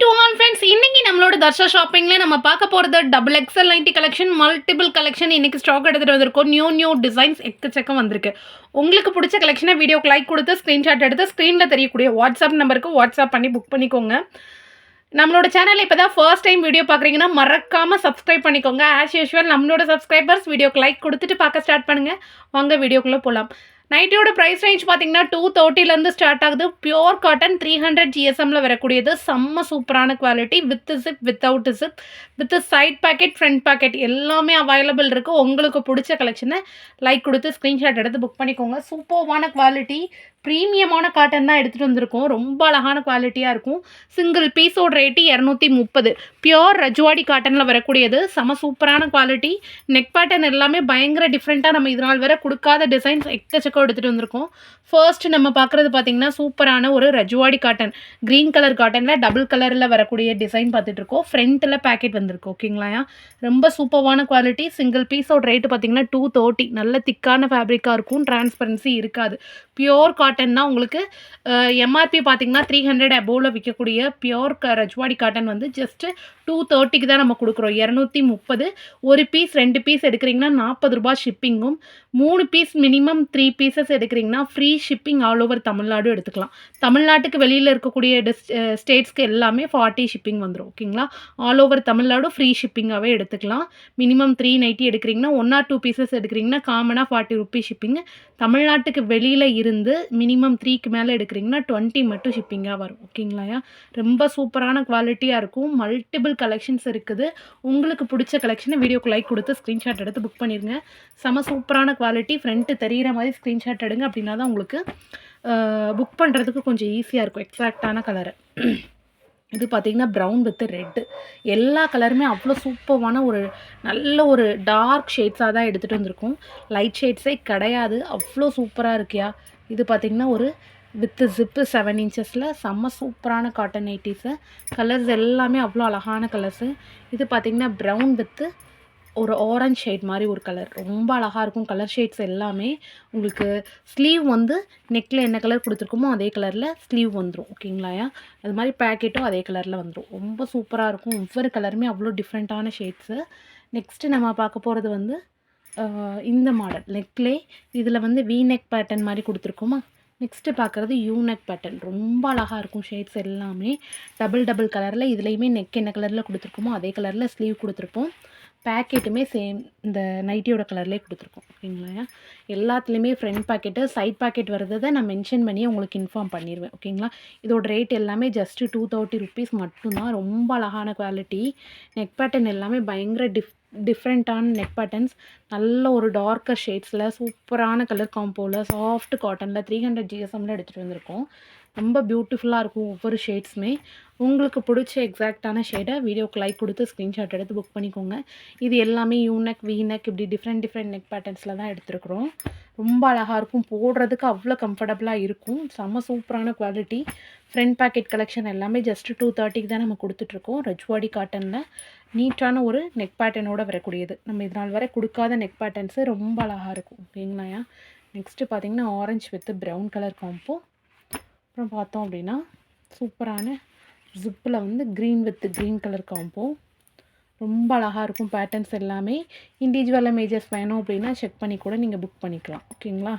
Two all friends இன்னைக்கு நம்மளோட தர்ஷா ஷாப்பிங்கில் நம்ம பார்க்க போகிறது double XL nighty collection multiple collection இன்னைக்கு ஸ்டாக் எடுத்துகிட்டு வந்திருக்கோம். நியூ நியூ டிசைன்ஸ் எக்கச்சக்கம் வந்திருக்கு. உங்களுக்கு பிடிச்ச கலெக்ஷனை வீடியோக்கு லைக் கொடுத்து ஸ்க்ரீன்ஷாட் எடுத்து ஸ்க்ரீனில் தெரியக்கூடிய வாட்ஸ்அப் நம்பருக்கு வாட்ஸ்அப் பண்ணி புக் பண்ணிக்கோங்க. நம்மளோட சேனலில் இப்போ தான் ஃபர்ஸ்ட் டைம் வீடியோ பார்க்குறீங்கன்னா மறக்காமல் சப்ஸ்கிரைப் பண்ணிக்கோங்க. ஆஸ் யூஷுவல் நம்மளோட சப்ஸ்கிரைபர்ஸ் வீடியோக்கு லைக் கொடுத்துட்டு பார்க்க ஸ்டார்ட் பண்ணுங்கள் வாங்க வீடியோக்குள்ளே போகலாம் நைட்டியோட ப்ரைஸ் ரேஞ்ச் பார்த்தீங்கன்னா டூ தேர்ட்டிலேருந்து ஸ்டார்ட் ஆகுது. பியோர் காட்டன் த்ரீ ஹண்ட்ரட் ஜிஎஸ்எம்மில் வரக்கூடியது. செம்ம சூப்பரான quality with zip without zip with side pocket front pocket எல்லாமே அவைலபிள் இருக்குது உங்களுக்கு பிடிச்ச கலெக்ஷனை லைக் கொடுத்து ஸ்க்ரீன்ஷாட் எடுத்து புக் பண்ணிக்கோங்க. சூப்பர்வான குவாலிட்டி ப்ரீமியமான காட்டன் தான் எடுத்துகிட்டு வந்திருக்கோம். ரொம்ப அழகான குவாலிட்டியாக இருக்கும். சிங்கிள் பீஸோட ரேட்டு இரநூத்தி முப்பது. பியோர் ரஜ்வாடி காட்டனில் வரக்கூடியது. செம சூப்பரான குவாலிட்டி நெக் பேட்டர்ன் எல்லாமே பயங்கர டிஃப்ரெண்ட்டாக நம்ம இது நாள் வரை கொடுக்காத டிசைன்ஸ் எக்கச்சக்கம் எடுத்துகிட்டு வந்திருக்கோம். ஃபர்ஸ்ட் நம்ம பார்க்குறது பார்த்திங்கன்னா சூப்பரான ஒரு ரஜ்வாடி காட்டன். க்ரீன் கலர் காட்டனில் டபுள் கலரில் வரக்கூடிய டிசைன் பார்த்துட்டு இருக்கோம். ஃப்ரண்ட்டில் பேக்கெட் வந்திருக்கு. ஓகேங்களா ரொம்ப சூப்பர்வான குவாலிட்டி சிங்கிள் பீஸோட ரேட்டு பார்த்திங்கன்னா டூ தேர்ட்டி நல்ல திக்கான ஃபேப்ரிக்காக இருக்கும். டிரான்ஸ்பரன்சி இருக்காது. பியோர் காட்டன் தான் உங்களுக்கு எம்ஆர்பி பார்த்தீங்கன்னா த்ரீ ஹண்ட்ரட் அபோவில் விற்கக்கூடிய பியோர் க ரஜ்வாடி காட்டன் வந்து ஜஸ்ட்டு டூ தேர்ட்டிக்கு தான் நம்ம கொடுக்குறோம். இரநூத்தி முப்பது. ஒரு பீஸ் ரெண்டு பீஸ் எடுக்கிறீங்கன்னா நாற்பது ரூபாய் ஷிப்பிங்கும் மூணு பீஸ் மினிமம் த்ரீ பீசஸ் எடுக்கிறீங்கன்னா free shipping all over Tamil Nadu எடுத்துக்கலாம். தமிழ்நாட்டுக்கு வெளியில் இருக்கக்கூடிய டிஸ் ஸ்டேட்ஸ்க்கு எல்லாமே ஃபார்ட்டி ஷிப்பிங் வந்துடும் ஓகேங்களா ஆல் ஓவர் தமிழ்நாடு ஃப்ரீ ஷிப்பிங்காகவே எடுத்துக்கலாம். மினிமம் த்ரீ நைட்டி எடுக்கிறீங்கன்னா ஒன் ஆர் டூ பீசஸ் எடுக்கிறீங்கன்னா காமனாக ஃபார்ட்டி ருபீஸ் ஷிப்பிங் தமிழ்நாட்டுக்கு வெளியில் இருந்து மினிமம் த்ரீக்கு மேலே எடுக்கிறீங்கன்னா டுவெண்ட்டி மட்டும் ஷிப்பிங்காக வரும் ஓகேங்களா ரொம்ப சூப்பரான குவாலிட்டியாக இருக்கும். மல்டிபிள் கலெக்ஷன்ஸ் இருக்குது. உங்களுக்கு பிடிச்ச கலெக்ஷனை வீடியோக்கு லைக் கொடுத்து ஸ்க்ரீன்ஷாட் எடுத்து புக் பண்ணிடுங்க செம சூப்பரான குவாலிட்டி ஃப்ரண்ட்டு தெரிகிற மாதிரி ஸ்க்ரீன்ஷாட் எடுங்க அப்படின்னா தான் உங்களுக்கு புக் பண்ணுறதுக்கு கொஞ்சம் ஈஸியாக இருக்கும். எக்ஸாக்டான கலரு இது பார்த்திங்கன்னா ப்ரௌன் வித் ரெட்டு எல்லா கலருமே அவ்வளோ சூப்பரான ஒரு நல்ல ஒரு டார்க் ஷேட்ஸாக தான் எடுத்துகிட்டு வந்திருக்கோம். லைட் ஷேட்ஸே கிடையாது. அவ்வளோ சூப்பராக இருக்கியா? இது பார்த்திங்கன்னா ஒரு வித்து ஜிப்பு செவன் இன்ச்சஸில் செம்ம சூப்பரான காட்டன் நைட்டிஸு கலர்ஸ் எல்லாமே அவ்வளோ அழகான கலர்ஸு இது பார்த்திங்கன்னா ப்ரௌன் வித்து ஒரு ஆரஞ்ச் ஷேட் மாதிரி ஒரு கலர் ரொம்ப அழகாக இருக்கும் கலர் ஷேட்ஸ் எல்லாமே. உங்களுக்கு ஸ்லீவ் வந்து நெக்கில் என்ன கலர் கொடுத்துருக்கோமோ அதே கலரில் ஸ்லீவ் வந்துடும் ஓகேங்களாயா அது மாதிரி பேக்கெட்டும் அதே கலரில் வந்துடும் ரொம்ப சூப்பராக இருக்கும். ஒவ்வொரு கலருமே அவ்வளோ டிஃப்ரெண்ட்டான ஷேட்ஸு நெக்ஸ்ட்டு நம்ம பார்க்க போகிறது வந்து இந்த மாடல் நெக்லே இதில் வந்து வி நெக் பேட்டர்ன் மாதிரி கொடுத்துருக்கோமா? நெக்ஸ்ட்டு பார்க்குறது யூனட் பேட்டர்ன் ரொம்ப அழகாக இருக்கும் ஷேட்ஸ் எல்லாமே. டபுள் டபுள் கலரில் இதுலேயுமே நெக் என்ன கலரில் கொடுத்துருக்கோமோ அதே கலரில் ஸ்லீவ் கொடுத்துருப்போம். பேக்கெட்டுமே சேம் இந்த நைட்டியோட கலர்லேயே கொடுத்துருக்கோம். ஓகேங்களா எல்லாத்துலேயுமே ஃப்ரண்ட் பாக்கெட்டு சைட் பாக்கெட் வர்றதை நான் மென்ஷன் பண்ணி உங்களுக்கு இன்ஃபார்ம் பண்ணிடுவேன் ஓகேங்களா இதோட ரேட் எல்லாமே ஜஸ்ட்டு டூ தேர்ட்டி ருபீஸ் மட்டும்தான். ரொம்ப அழகான குவாலிட்டி நெக் பேட்டர்ன் எல்லாமே பயங்கர டிஃப் டிஃப்ரெண்ட்டான நெக் பட்டன்ஸ் நல்ல ஒரு டார்க்கர் ஷேட்ஸில் சூப்பரான கலர் காம்போவில் சாஃப்ட் காட்டனில் த்ரீ ஹண்ட்ரட் ஜிஎஸ்எம்மில் எடுத்துகிட்டு வந்திருக்கோம். ரொம்ப பியூட்டிஃபுல்லாக இருக்கும் ஒவ்வொரு ஷேட்ஸுமே உங்களுக்கு பிடிச்ச எக்ஸாக்டான ஷேடை வீடியோக்கு லைக் கொடுத்து ஸ்க்ரீன்ஷாட் எடுத்து புக் பண்ணிக்கோங்க. இது எல்லாமே யூனெக் வீநெக் இப்படி டிஃப்ரெண்ட் டிஃப்ரெண்ட் நெக் பேட்டர்ன்ஸில் தான் எடுத்துருக்குறோம். ரொம்ப அழகாக இருக்கும். போடுறதுக்கு அவ்வளோ கம்ஃபர்டபுளாக இருக்கும். செம்ம சூப்பரான குவாலிட்டி ஃப்ரண்ட் பேக்கெட் கலெக்ஷன் எல்லாமே ஜஸ்ட் டூ தேர்ட்டிக்கு தான் நம்ம கொடுத்துட்ருக்கோம். ரஜ்வாடி காட்டனில் நீட்டான ஒரு நெக் பேட்டர்னோட வரக்கூடியது. நம்ம இதனால் வரை கொடுக்காத நெக் பேட்டர்ன்ஸு ரொம்ப அழகாக இருக்கும். ஓகேங்களாயா நெக்ஸ்ட்டு பார்த்தீங்கன்னா orange with brown colour combo அப்புறம் பார்த்தோம் அப்படின்னா சூப்பரான ஜிப்பில் வந்து green with green colour combo ரொம்ப அழகாக இருக்கும் பேட்டர்ன்ஸ் எல்லாமே. இண்டிவிஜுவலாக மேஜர்ஸ் வேணும் அப்படின்னா செக் பண்ணி கூட நீங்கள் புக் பண்ணிக்கலாம். ஓகேங்களா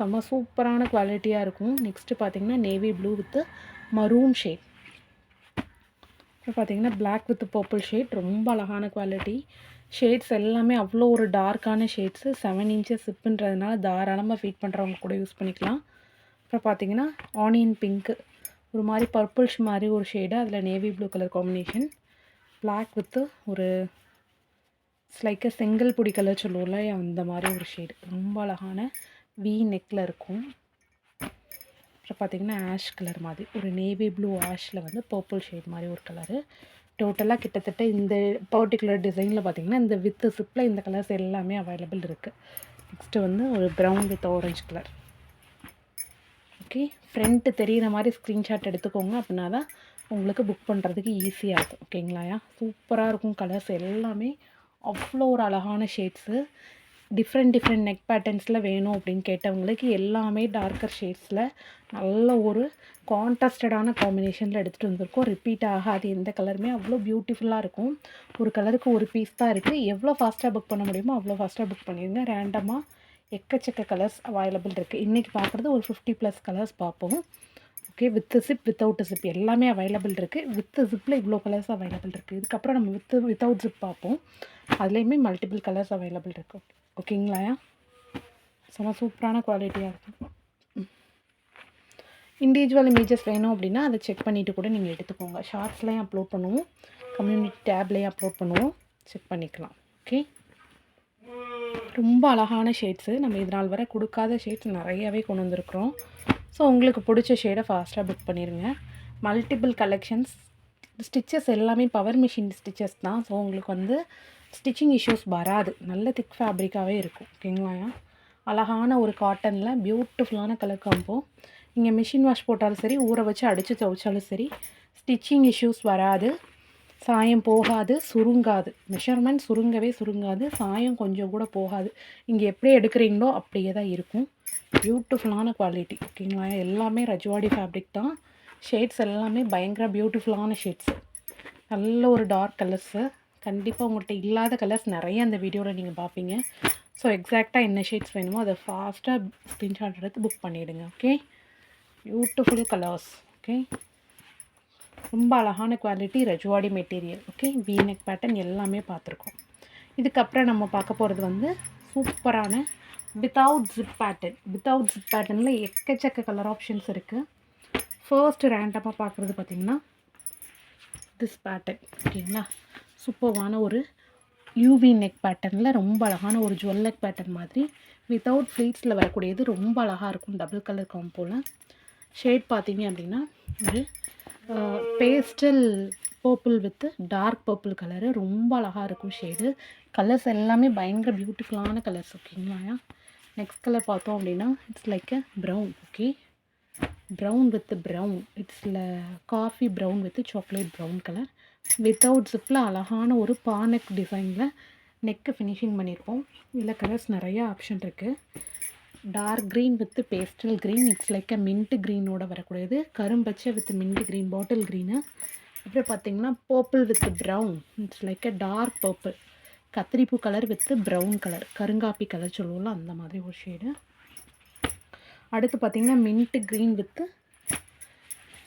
செம்ம சூப்பரான குவாலிட்டியாக இருக்கும். நெக்ஸ்ட்டு பார்த்தீங்கன்னா navy blue with maroon shade அப்புறம் பார்த்தீங்கன்னா பிளாக் வித் பர்பிள் ஷேட் ரொம்ப அழகான குவாலிட்டி ஷேட்ஸ் எல்லாமே அவ்வளோ ஒரு டார்க்கான ஷேட்ஸு செவன் இன்ச்சஸ் சிப்புன்றதுனால தாராளமாக ஃபீட் பண்ணுறவங்க கூட யூஸ் பண்ணிக்கலாம். அப்புறம் பார்த்தீங்கன்னா ஆனியன் பிங்க்கு. ஒரு மாதிரி பர்பிள்ஸ் மாதிரி ஒரு ஷேடு அதில் navy blue colour combination. Black with ஒரு லைக்க செங்கல் பொடி கலர் சொல்லுவோம்ல அந்த மாதிரி ஒரு ஷேடு. ரொம்ப அழகான வி நெக்கில் இருக்கும். அப்புறம் பார்த்தீங்கன்னா ஆஷ் கலர் மாதிரி. ஒரு நேவி ப்ளூ ஆஷில் வந்து பர்பிள் ஷேட் மாதிரி ஒரு கலரு டோட்டலாக கிட்டத்தட்ட இந்த பர்டிகுலர் டிசைனில் பார்த்தீங்கன்னா இந்த வித்து சிப்பில் இந்த கலர்ஸ் எல்லாமே அவைலபிள் இருக்குது நெக்ஸ்ட்டு வந்து ஒரு brown with orange colour okay. Front தெரிகிற மாதிரி ஸ்க்ரீன்ஷாட் எடுத்துக்கோங்க. அப்படின்னா தான் உங்களுக்கு புக் பண்ணுறதுக்கு ஈஸியாக இருக்கும். ஓகேங்களாயா சூப்பராக இருக்கும் கலர்ஸ் எல்லாமே. அவ்வளோ ஒரு அழகான ஷேட்ஸு டிஃப்ரெண்ட் டிஃப்ரெண்ட் நெக் பேட்டர்ன்ஸில் வேணும் அப்படின்னு கேட்டவங்களுக்கு எல்லாமே டார்க்கர் ஷேட்ஸில் நல்ல ஒரு கான்ட்ராஸ்டடான காம்பினேஷனில் எடுத்துகிட்டு வந்திருக்கோம். ரிப்பீட் ஆகாது. எந்த கலருமே அவ்வளோ பியூட்டிஃபுல்லாக இருக்கும். ஒரு கலருக்கு ஒரு பீஸ் தான் இருக்குது எவ்வளோ ஃபாஸ்ட்டாக புக் பண்ண முடியுமோ அவ்வளோ ஃபாஸ்ட்டாக புக் பண்ணிடுங்க. ரேண்டமாக எக்கச்சக்க கலர்ஸ் அவைலபிள் இருக்குது இன்றைக்கி பார்க்குறது ஒரு ஃபிஃப்டி ப்ளஸ் கலர்ஸ் பார்ப்போம் okay with zip without zip எல்லாமே அவைலபிள் இருக்குது வித் ஜிப்பில் இவ்வளோ கலர்ஸ் அவைலபிள் இருக்குது இதுக்கப்புறம் நம்ம வித் வித்தவுட் ஜிப் பார்ப்போம் அதுலேயுமே மல்டிபிள் கலர்ஸ் அவைலபிள் இருக்குது ஓகேங்களா? செம்ம சூப்பரான குவாலிட்டியாக இருக்கும் இண்டிவிஜுவல் இமேஜஸ் வேணும் அப்படின்னா அதை செக் பண்ணிவிட்டு கூட நீங்கள் எடுத்துக்கோங்க. ஷார்ட்ஸ்லேயும் அப்லோட் பண்ணுவோம். கம்யூனிட்டி டேப்லேயும் அப்லோட் பண்ணுவோம். செக் பண்ணிக்கலாம். ஓகே ரொம்ப அழகான ஷேட்ஸு நம்ம இது நாள் வரை கொடுக்காத ஷேட்ஸ் நிறையவே கொண்டு வந்திருக்கிறோம். ஸோ உங்களுக்கு பிடிச்ச ஷேடை ஃபாஸ்ட்டாக புக் பண்ணிடுங்க மல்டிபிள் கலெக்ஷன்ஸ் ஸ்டிச்சஸ் எல்லாமே பவர் மிஷின் ஸ்டிச்சஸ் தான். ஸோ உங்களுக்கு வந்து ஸ்டிச்சிங் இஷ்யூஸ் வராது. நல்ல திக் ஃபேப்ரிக்காகவே இருக்கும். ஓகேங்களா அழகான ஒரு காட்டனில் பியூட்டிஃபுல்லான கலர் காம்போ நீங்கள் மிஷின் வாஷ் போட்டாலும் சரி ஊற வச்சு அடித்து துவைச்சாலும் சரி ஸ்டிச்சிங் இஷ்யூஸ் வராது. சாயம் போகாது சுருங்காது. மெஷர்மெண்ட் சுருங்கவே சுருங்காது சாயம் கொஞ்சம் கூட போகாது. நீங்கள் எப்படி எடுக்கிறீங்களோ அப்படியே தான் இருக்கும். பியூட்டிஃபுல்லான குவாலிட்டி ஓகேங்களா எல்லாமே ரஜ்வாடி ஃபேப்ரிக் தான். ஷேட்ஸ் எல்லாமே பயங்கர பியூட்டிஃபுல்லான ஷேட்ஸு நல்ல ஒரு டார்க் கலர்ஸு கண்டிப்பாக உங்கள்கிட்ட இல்லாத கலர்ஸ் நிறைய அந்த வீடியோவில் நீங்கள் பார்ப்பீங்க. ஸோ எக்ஸாக்டாக என்ன ஷேட்ஸ் வேணுமோ அதை ஃபாஸ்ட்டாக ஸ்க்ரீன்ஷாட் எடுத்து புக் பண்ணிவிடுங்க ஓகே பியூட்டிஃபுல் கலர்ஸ் ஓகே ரொம்ப அழகான quality Rajwadi material okay V neck pattern எல்லாமே பார்த்துருக்கோம். இதுக்கப்புறம் நம்ம பார்க்க போகிறது வந்து சூப்பரான without zip pattern without zip பேட்டர்னில் எக்கச்சக்க கலர் ஆப்ஷன்ஸ் இருக்குது ஃபர்ஸ்ட் ரேண்டமாக பார்க்குறது பார்த்திங்கன்னா திஸ் பேட்டர்ன் ஓகேங்களா சூப்பர்வான ஒரு யூவி நெக் பேட்டர்னில் ரொம்ப அழகான ஒரு ஜுவல் நெக் பேட்டர்ன் மாதிரி வித்தவுட் ஃப்ளீட்ஸில் வரக்கூடியது ரொம்ப அழகாக இருக்கும் டபுள் கலர் காம்போவில் ஷேட் பார்த்தீங்க அப்படின்னா ஒரு pastel purple with dark purple colour ரொம்ப அழகாக இருக்கும் ஷேடு கலர்ஸ் எல்லாமே பயங்கர பியூட்டிஃபுல்லான கலர்ஸ் ஓகேங்களா நெக்ஸ்ட் கலர் பார்த்தோம் அப்படின்னா it's like uh brown okay brown with brown இட்ஸில் coffee brown with chocolate brown colour without ஜிப்பில் அழகான ஒரு பானக் டிசைனில் நெக்கு ஃபினிஷிங் பண்ணியிருக்கோம் இதில் கலர்ஸ் நிறையா ஆப்ஷன் இருக்குது dark green with pastel green it's like uh mint க்ரீனோட வரக்கூடியது. கரும்பச்சை with mint green bottle green அப்புறம் பார்த்தீங்கன்னா purple with brown it's like uh dark purple கத்திரிப்பூ colour with brown colour கருங்காப்பி கலர் சொல்லுவோம்ல அந்த மாதிரி ஒரு ஷேடு அடுத்து பார்த்தீங்கன்னா mint green with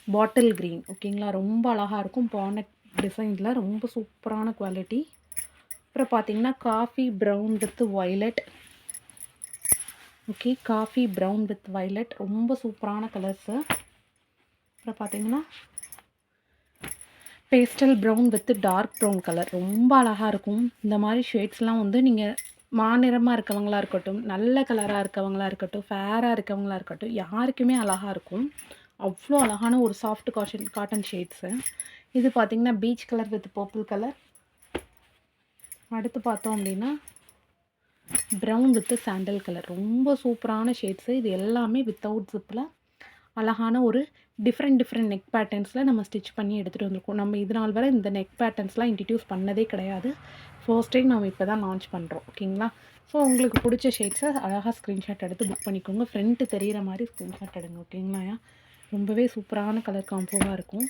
bottle green ஓகேங்களா ரொம்ப அழகாக இருக்கும். பானட் டிசைனில் ரொம்ப சூப்பரான குவாலிட்டி அப்புறம் பார்த்தீங்கன்னா coffee brown with violet okay coffee brown with violet ரொம்ப சூப்பரான கலர்ஸு அப்புறம் பார்த்தீங்கன்னா pastel brown with dark brown colour ரொம்ப அழகாக இருக்கும். இந்த மாதிரி ஷேட்ஸ்லாம் வந்து நீங்கள் மாநிறமாக இருக்கவங்களா இருக்கட்டும் நல்ல கலராக இருக்கவங்களா இருக்கட்டும் ஃபேராக இருக்கவங்களா இருக்கட்டும் யாருக்குமே அழகாக இருக்கும். அவ்வளோ அழகான ஒரு சாஃப்ட் காஷன் காட்டன் ஷேட்ஸு இது பார்த்திங்கன்னா peach colour with purple colour அடுத்து பார்த்தோம் அப்படின்னா ப்ரௌன் வித்து சாண்டல் கலர் ரொம்ப சூப்பரான ஷேட்ஸு இது எல்லாமே வித்தவுட் ஜிப்பில் அழகான ஒரு டிஃப்ரெண்ட் டிஃப்ரெண்ட் நெக் பேட்டர்ன்ஸில் நம்ம ஸ்டிச் பண்ணி எடுத்துகிட்டு வந்திருக்கோம். நம்ம இது நாள் வரை இந்த நெக் பேட்டர்ன்ஸ்லாம் இன்ட்ரடியூஸ் பண்ணதே கிடையாது. ஃபர்ஸ்ட் டைம் நம்ம இப்போ தான் லான்ச் பண்ணுறோம் ஓகேங்களா ஸோ உங்களுக்கு பிடிச்ச ஷேட்ஸை அழகாக ஸ்க்ரீன்ஷாட் எடுத்து புக் பண்ணிக்கோங்க. ஃப்ரண்ட்டு தெரிகிற மாதிரி ஸ்க்ரீன்ஷாட் எடுங்க. ஓகேங்களா ரொம்பவே சூப்பரான கலர் காம்போவாக இருக்கும்.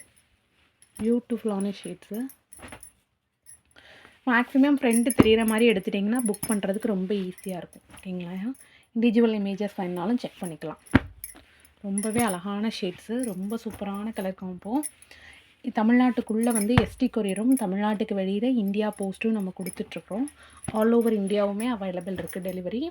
பியூட்டிஃபுல்லான ஷேட்ஸு மேக்ஸிமம் ஃப்ரெண்டு தெரிகிற மாதிரி எடுத்துட்டிங்கன்னா புக் பண்ணுறதுக்கு ரொம்ப ஈஸியாக இருக்கும். ஓகேங்களா? இண்டிவிஜுவல் இமேஜஸ் வேணாலும் செக் பண்ணிக்கலாம். ரொம்பவே அழகான ஷேட்ஸு ரொம்ப சூப்பரான கலர் காம்போ தமிழ்நாட்டுக்குள்ளே வந்து எஸ்டி கொரியரும் தமிழ்நாட்டுக்கு வெளியில் இந்தியா போஸ்ட்டும் நம்ம கொடுத்துட்ருக்கோம். ஆல் ஓவர் இந்தியாவுமே அவைலபிள் இருக்குது delivery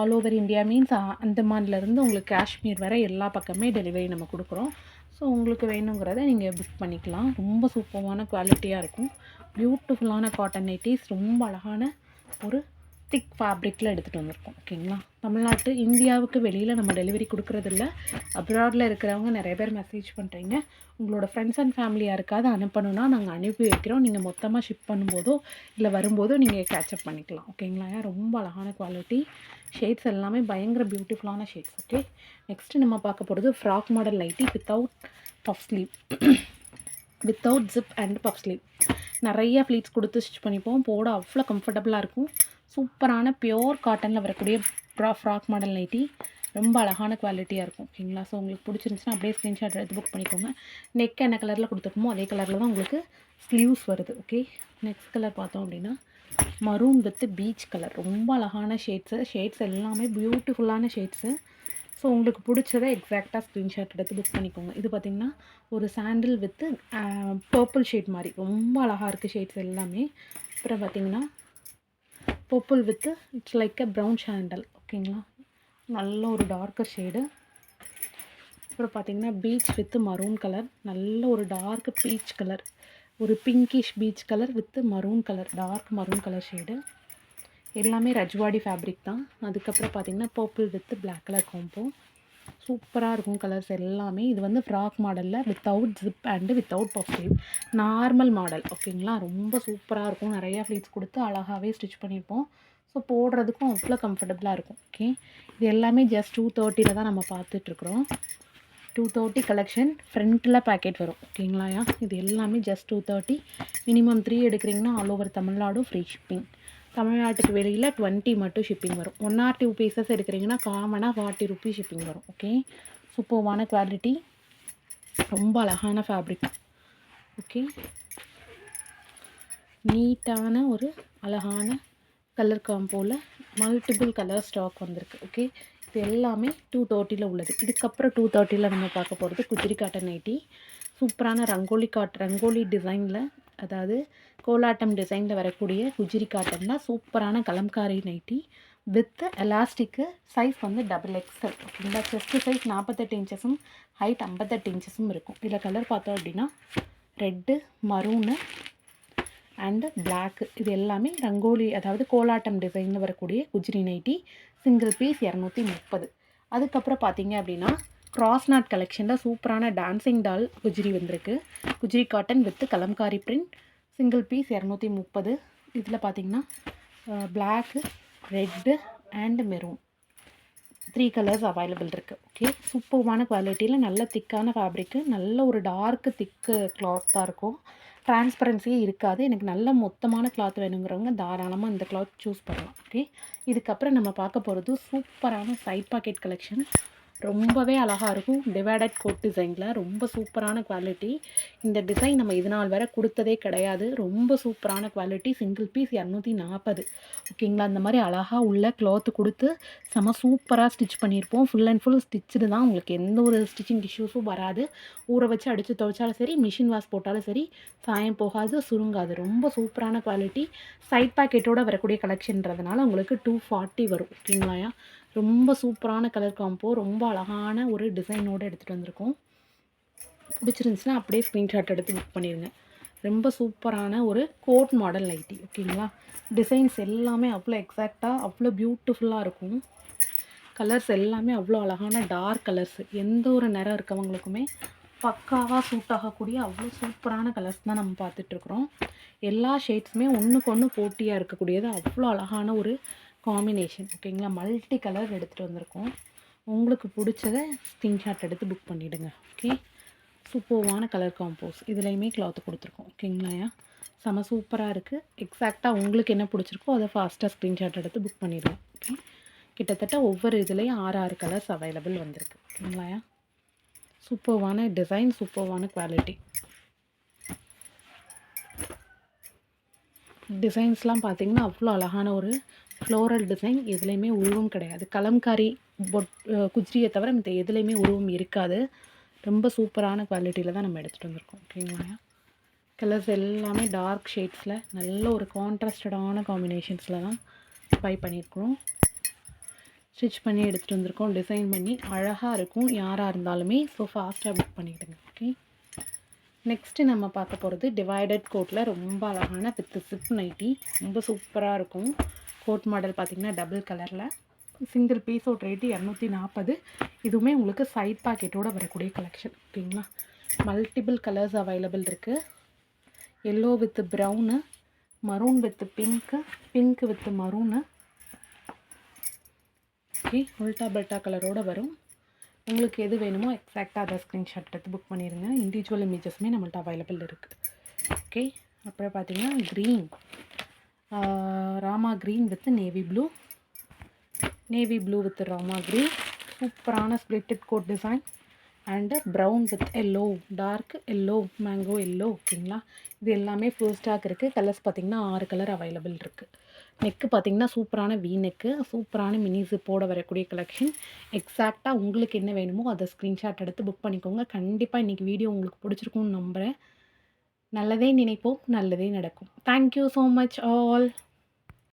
all over India means அந்தமான்லேருந்து உங்களுக்கு காஷ்மீர் வரை எல்லா பக்கமே டெலிவரி நம்ம கொடுக்குறோம். ஸோ உங்களுக்கு வேணுங்கிறத நீங்கள் புக் பண்ணிக்கலாம். ரொம்ப சூப்பரான குவாலிட்டியாக இருக்கும். பியூட்டிஃபுல்லான காட்டன் நைட்டிஸ் ரொம்ப அழகான ஒரு திக் ஃபேப்ரிக்கில் எடுத்துகிட்டு வந்திருக்கோம். ஓகேங்களா தமிழ்நாட்டு இந்தியாவுக்கு வெளியில் நம்ம டெலிவரி கொடுக்குறதில்ல. அப்ராடில் இருக்கிறவங்க நிறைய பேர் மெசேஜ் பண்ணுறீங்க உங்களோட ஃப்ரெண்ட்ஸ் அண்ட் ஃபேமிலி யாருக்காவது அனுப்பணுன்னா நாங்கள் அனுப்பி வைக்கிறோம். நீங்கள் மொத்தமாக ஷிப் பண்ணும்போதோ இல்லை வரும்போதோ நீங்கள் கேட்சப் பண்ணிக்கலாம். ஓகேங்களா ரொம்ப அழகான குவாலிட்டி ஷேட்ஸ் எல்லாமே பயங்கர பியூட்டிஃபுல்லான ஷேட்ஸ் ஓகே நெக்ஸ்ட்டு நம்ம பார்க்க போகிறது frock model லைட்டி without puff sleeve without zip and puff sleeve நிறைய ஃப்ளீட்ஸ் கொடுத்து ஸ்டிச் பண்ணிப்போம். போட அவ்வளோ கம்ஃபர்டபுளாக இருக்கும். சூப்பரான பியோர் காட்டனில் வரக்கூடிய ப்ரா ஃப்ராக் மாடல் நைட்டி ரொம்ப அழகான குவாலிட்டியாக இருக்கும். ஓகேங்களா? ஸோ உங்களுக்கு பிடிச்சிருந்துச்சுன்னா அப்படியே ஸ்க்ரீன்ஷாட் எடுத்து புக் பண்ணிக்கோங்க. நெக் என்ன கலரில் கொடுத்துருக்கோமோ அதே கலரில் தான் உங்களுக்கு ஸ்லீவ்ஸ் வருது. ஓகே நெக்ஸ்ட் கலர் பார்த்தோம் அப்படின்னா மரூன் வித் பீச் கலர் ரொம்ப அழகான ஷேட்ஸு ஷேட்ஸ் எல்லாமே பியூட்டிஃபுல்லான ஷேட்ஸு ஸோ உங்களுக்கு பிடிச்சதை எக்ஸாக்டாக ஸ்க்ரீன்ஷாட் எடுத்து புக் பண்ணிக்கோங்க. இது பார்த்திங்கன்னா ஒரு சாண்டில் வித்து பர்பிள் ஷேட் மாதிரி. ரொம்ப அழகாக இருக்குது ஷேட்ஸ் எல்லாமே. அப்புறம் பார்த்திங்கன்னா purple with it's like a brown sandal ஓகேங்களா நல்ல ஒரு டார்க்கர் ஷேடு அப்புறம் பார்த்திங்கன்னா பீச் வித் மரூன் கலர் நல்ல ஒரு டார்க் பீச் கலர் ஒரு pinkish peach colour with maroon colour dark maroon colour shade எல்லாமே ரஜ்வாடி ஃபேப்ரிக் தான். அதுக்கப்புறம் பார்த்தீங்கன்னா purple with black colour combo சூப்பராக இருக்கும் கலர்ஸ் எல்லாமே. இது வந்து ஃப்ராக் மாடலில் without zip and without puff normal model ஓகேங்களா ரொம்ப சூப்பராக இருக்கும். நிறையா ஃப்ளீட்ஸ் கொடுத்து அழகாகவே ஸ்டிச் பண்ணியிருப்போம். ஸோ போடுறதுக்கும் அவ்வளோ கம்ஃபர்டபுளாக இருக்கும் ஓகே இது எல்லாமே ஜஸ்ட் டூ தேர்ட்டியில் தான் நம்ம பார்த்துட்ருக்குறோம். டூ தேர்ட்டி கலெக்ஷன் ஃப்ரண்ட்டில் பேக்கெட் வரும் ஓகேங்களாயா இது எல்லாமே just two thirty minimum three எடுக்கிறீங்கன்னா all over Tamil Nadu free shipping தமிழ்நாட்டுக்கு வெளியில் டுவெண்ட்டி மட்டும் ஷிப்பிங் வரும். ஒன் ஆர் டூ பீசஸ் எடுக்கிறீங்கன்னா காமனாக ஃபார்ட்டி ருபீஸ் ஷிப்பிங் வரும். ஓகே சூப்பர்வான குவாலிட்டி ரொம்ப அழகான ஃபேப்ரிக் ஓகே நீட்டான ஒரு அழகான கலர் காம்போவில் மல்டிபிள் கலர் ஸ்டாக் வந்திருக்கு. ஓகே இது எல்லாமே டூ தேர்ட்டியில் உள்ளது. இதுக்கப்புறம் டூ தேர்ட்டியில் நம்ம பார்க்க போகிறது குஜிரி காட்டன் நைட்டி சூப்பரான ரங்கோலி காட் ரங்கோலி டிசைனில் அதாவது கோலாட்டம் டிசைனில் வரக்கூடிய குஜிரி காட்டம்னா சூப்பரான kalamkari nighty with elastic size வந்து டபுள் எக்ஸல் ஓகேங்களா செஸ்ட் சைஸ் நாற்பத்தெட்டு இன்ச்சஸும் ஹைட் ஐம்பத்தெட்டு இன்ச்சஸும் இருக்கும். இதில் கலர் பார்த்தோம் அப்படின்னா ரெட்டு மரூனு அண்டு பிளாக்கு இது எல்லாமே ரங்கோலி அதாவது கோலாட்டம் டிசைனில் வரக்கூடிய குஜிரி நைட்டி சிங்கிள் பீஸ் இரநூத்தி முப்பது. அதுக்கப்புறம் பார்த்தீங்க அப்படின்னா கிராஸ் நாட் கலெக்ஷனில் சூப்பரான டான்சிங் டால் குஜ்ரி வந்திருக்கு. Gujri cotton with kalamkari print single piece இரநூத்தி முப்பது. இதில் பார்த்தீங்கன்னா black red and maroon three colours available இருக்குது ஓகே சூப்பர்வான குவாலிட்டியில் நல்ல திக்கான ஃபேப்ரிக்கு நல்ல ஒரு டார்க்கு திக்கு கிளாத்தாக இருக்கும். டிரான்ஸ்பரன்சியே இருக்காது. எனக்கு நல்ல மொத்தமான கிளாத் வேணுங்கிறவங்க தாராளமாக இந்த கிளாத் சூஸ் பண்ணலாம். ஓகே இதுக்கப்புறம் நம்ம பார்க்க போகிறது சூப்பரான சைட் பாக்கெட் கலெக்ஷன் ரொம்பவே அழகாக இருக்கும். டிவைடட் கோட் டிசைனில் ரொம்ப சூப்பரான குவாலிட்டி இந்த டிசைன் நம்ம இது நாள் வரை கொடுத்ததே கிடையாது. ரொம்ப சூப்பரான குவாலிட்டி சிங்கிள் பீஸ் இரநூத்தி நாற்பது ஓகேங்களா அந்த மாதிரி அழகாக உள்ள க்ளாத்து கொடுத்து செம சூப்பராக ஸ்டிச் பண்ணியிருப்போம். ஃபுல் அண்ட் ஃபுல் ஸ்டிச்சுடு தான். உங்களுக்கு எந்த ஒரு ஸ்டிச்சிங் இஷ்யூஸும் வராது. ஊற வச்சு அடித்து துவைச்சாலும் சரி மிஷின் வாஷ் போட்டாலும் சரி சாயம் போகாது சுருங்காது. ரொம்ப சூப்பரான குவாலிட்டி சைட் பேக்கெட்டோட வரக்கூடிய கலெக்ஷன்றதுனால உங்களுக்கு டூ ஃபார்ட்டி வரும். ஓகேங்களாயா ரொம்ப சூப்பரான கலர் காம்போ ரொம்ப அழகான ஒரு டிசைனோடு எடுத்துகிட்டு வந்திருக்கோம். பிடிச்சிருந்துச்சுன்னா அப்படியே ஸ்க்ரீன்ஷாட் எடுத்து புக் பண்ணிடுங்க ரொம்ப சூப்பரான ஒரு கோட் மாடல் நைட்டி ஓகேங்களா? டிசைன்ஸ் எல்லாமே அவ்வளோ எக்ஸாக்டாக அவ்வளோ பியூட்டிஃபுல்லாக இருக்கும். கலர்ஸ் எல்லாமே அவ்வளோ அழகான டார்க் கலர்ஸ் எந்த ஒரு நிறம் இருக்கவங்களுக்குமே பக்காவாக சூட் ஆகக்கூடிய அவ்வளோ சூப்பரான கலர்ஸ் தான் நம்ம பார்த்துட்ருக்குறோம் எல்லா ஷேட்ஸுமே ஒன்றுக்கு ஒன்று போட்டியாக இருக்கக்கூடியது அவ்வளோ அழகான ஒரு காம்பினேஷன் ஓகேங்களா மல்டி கலர் எடுத்துகிட்டு வந்திருக்கோம். உங்களுக்கு பிடிச்சத ஸ்கிரீன்ஷாட் எடுத்து புக் பண்ணிவிடுங்க ஓகே சூப்பர்வான கலர் காம்போஸ் இதுலேயுமே கிளாத் கொடுத்துருக்கோம் ஓகேங்களாயா செம சூப்பராக இருக்குது எக்ஸாக்டாக உங்களுக்கு என்ன பிடிச்சிருக்கோ அதை ஃபாஸ்ட்டாக ஸ்க்ரீன்ஷாட் எடுத்து புக் பண்ணிடுங்க ஓகே கிட்டத்தட்ட ஒவ்வொரு இதுலேயும் ஆறு ஆறு கலர்ஸ் அவைலபிள் வந்திருக்கு ஓகேங்களாயா சூப்பர்வான டிசைன் சூப்பர்வான குவாலிட்டி டிசைன்ஸ்லாம் பார்த்தீங்கன்னா அவ்வளோ அழகான ஒரு ஃப்ளோரல் டிசைன் எதுலேயுமே உருவம் கிடையாது. கலம்காரி பொட் குஜ்ரியை தவிர மற்ற எதுலேயுமே உருவம் இருக்காது. ரொம்ப சூப்பரான குவாலிட்டியில் தான் நம்ம எடுத்துகிட்டு வந்திருக்கோம். ஓகேங்களா கலர்ஸ் எல்லாமே டார்க் ஷேட்ஸில் நல்ல ஒரு கான்ட்ராஸ்டடான காம்பினேஷன்ஸில் தான் பை பண்ணியிருக்கிறோம் ஸ்டிச் பண்ணி எடுத்துகிட்டு வந்திருக்கோம். டிசைன் பண்ணி அழகாக இருக்கும். யாராக இருந்தாலுமே ஸோ ஃபாஸ்ட்டாக புக் பண்ணிவிடுங்க ஓகே நெக்ஸ்ட்டு நம்ம பார்க்க போகிறது டிவைடட் கோட்டில் ரொம்ப அழகான வித் சிப் நைட்டி ரொம்ப சூப்பராக இருக்கும். கோட் மாடல் பார்த்திங்கன்னா டபுள் கலரில் சிங்கிள் பீஸோட ரேட்டு இரநூத்தி நாற்பது இதுவுமே உங்களுக்கு சைட் பாக்கெட்டோட வரக்கூடிய கலெக்ஷன் ஓகேங்களா? மல்டிபிள் கலர்ஸ் அவைலபிள் இருக்குது yellow with brown maroon with pink pink with maroon okay உல்டா பெல்டா கலரோடு வரும். உங்களுக்கு எது வேணுமோ எக்ஸாக்டாக அதை ஸ்க்ரீன்ஷாட் எடுத்து புக் பண்ணிடுங்க இண்டிவிஜுவல் இமேஜஸுமே நம்மள்ட்ட அவைலபிள் இருக்குது ஓகே அப்புறம் பார்த்திங்கன்னா green rama green with navy blue. Navy blue with rama green. சூப்பரான splitted coat design and brown with yellow dark yellow mango yellow ஓகேங்களா? இது எல்லாமே ஃபுல் ஸ்டாக் இருக்குது கலர்ஸ் பார்த்திங்கன்னா ஆறு கலர் அவைலபிள் இருக்குது நெக்கு பார்த்திங்கன்னா சூப்பரான வீ நெக்கு சூப்பரான மினி ஜிப்போட வரக்கூடிய கலெக்ஷன் எக்ஸாக்டாக உங்களுக்கு என்ன வேணுமோ அதை ஸ்க்ரீன்ஷாட் எடுத்து புக் பண்ணிக்கோங்க. கண்டிப்பாக இன்றைக்கி வீடியோ உங்களுக்கு பிடிச்சிருக்கும்னு நம்புகிறேன் நல்லதே நினைப்போம் நல்லதே நடக்கும். Thank you so much all